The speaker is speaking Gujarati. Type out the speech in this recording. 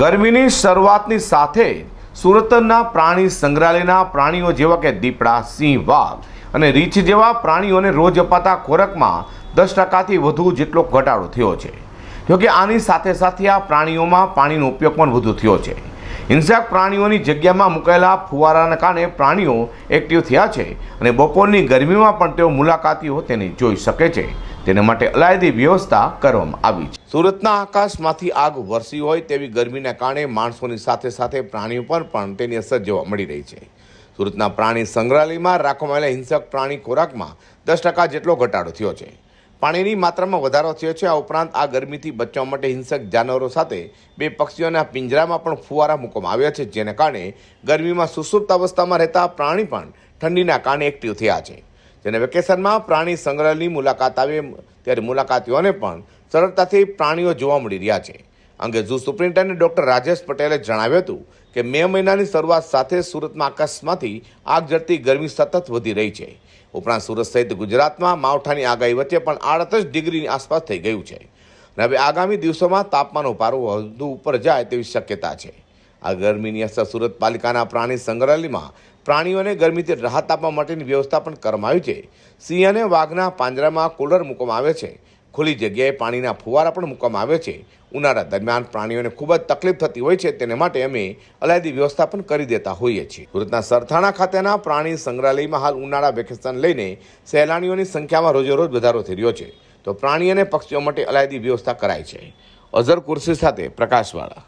ગરમીની શરૂઆતની સાથે સુરતના પ્રાણી સંગ્રહાલયના પ્રાણીઓ જેવા કે દીપડા, સિંહ, વાઘ અને રીંછ જેવા પ્રાણીઓને રોજ અપાતા ખોરાકમાં દસ ટકાથી વધુ જેટલો ઘટાડો થયો છે. જોકે આની સાથે સાથે આ પ્રાણીઓમાં પાણીનો ઉપયોગ પણ વધુ થયો છે. હિંસક પ્રાણીઓની જગ્યામાં મુકાયેલા ફુવારાના કારણે પ્રાણીઓ એક્ટિવ થયા છે અને બપોરની ગરમીમાં પણ તેઓ મુલાકાતીઓ તેને જોઈ શકે છે. તેના માટે અલાયદી વ્યવસ્થા કરવામાં આવી છે. સુરતના આકાશમાંથી આગ વરસી હોય તેવી ગરમીના કારણે માણસોની સાથે સાથે પ્રાણીઓ પર પણ તેની અસર જોવા મળી રહી છે. સુરતના પ્રાણી સંગ્રહાલયમાં રાખવામાં આવેલા હિંસક પ્રાણી ખોરાકમાં દસ ટકા જેટલો ઘટાડો થયો છે. પાણીની માત્રામાં વધારો થયો છે. આ ઉપરાંત આ ગરમીથી બચવા માટે હિંસક જાનવરો સાથે બે પક્ષીઓના પિંજરામાં પણ ફુવારા મૂકવામાં આવ્યા છે, જેને કારણે ગરમીમાં સુસુપ્ત અવસ્થામાં રહેતા પ્રાણી પણ ઠંડીના કારણે એક્ટિવ થયા છે. જેને વેકેશનમાં પ્રાણી સંગ્રહાલયની મુલાકાત આવે, ત્યારે મુલાકાતીઓને પણ સરળતાથી પ્રાણીઓ જોવા મળી રહ્યા છે. અંગે ઝૂ સુપ્રિન્ટેન્ડન્ટ ડોક્ટર રાજેશ પટેલે જણાવ્યું હતું કે મે મહિનાની શરૂઆત સાથે સુરતમાં આકાશમાંથી આગ જડતી ગરમી સતત વધી રહી છે. ઉપરાંત સુરત સહિત ગુજરાતમાં માવઠાની આગાહી વચ્ચે પણ આડત્રીસ ડિગ્રીની આસપાસ થઈ ગયું છે. અને હવે આગામી દિવસોમાં તાપમાનનો પારો વધુ ઉપર જાય તેવી શક્યતા છે. આ ગરમીની અસર સુરત પાલિકાના પ્રાણી સંગ્રહાલયમાં પ્રાણીઓને ગરમીથી રાહત આપવા માટેની વ્યવસ્થા પણ કરવામાં આવી છે. સિંહ અને વાઘના પાંજરામાં કુલર મૂકવામાં આવે છે. ખુલ્લી જગ્યાએ પાણીના ફુવારા પણ મૂકવામાં આવે છે. ઉનાળા દરમિયાન પ્રાણીઓને ખૂબ જ તકલીફ થતી હોય છે તેને માટે અમે અલાયદી વ્યવસ્થા પણ કરી દેતા હોઈએ છીએ. સુરતના સરથાણા ખાતેના પ્રાણી સંગ્રહાલયમાં હાલ ઉનાળા વેકેશન લઈને સહેલાણીઓની સંખ્યામાં રોજેરોજ વધારો થઈ રહ્યો છે. તો પ્રાણી અને પક્ષીઓ માટે અલાયદી વ્યવસ્થા કરાઈ છે. અઝર કુર્સી સાથે પ્રકાશવાળા.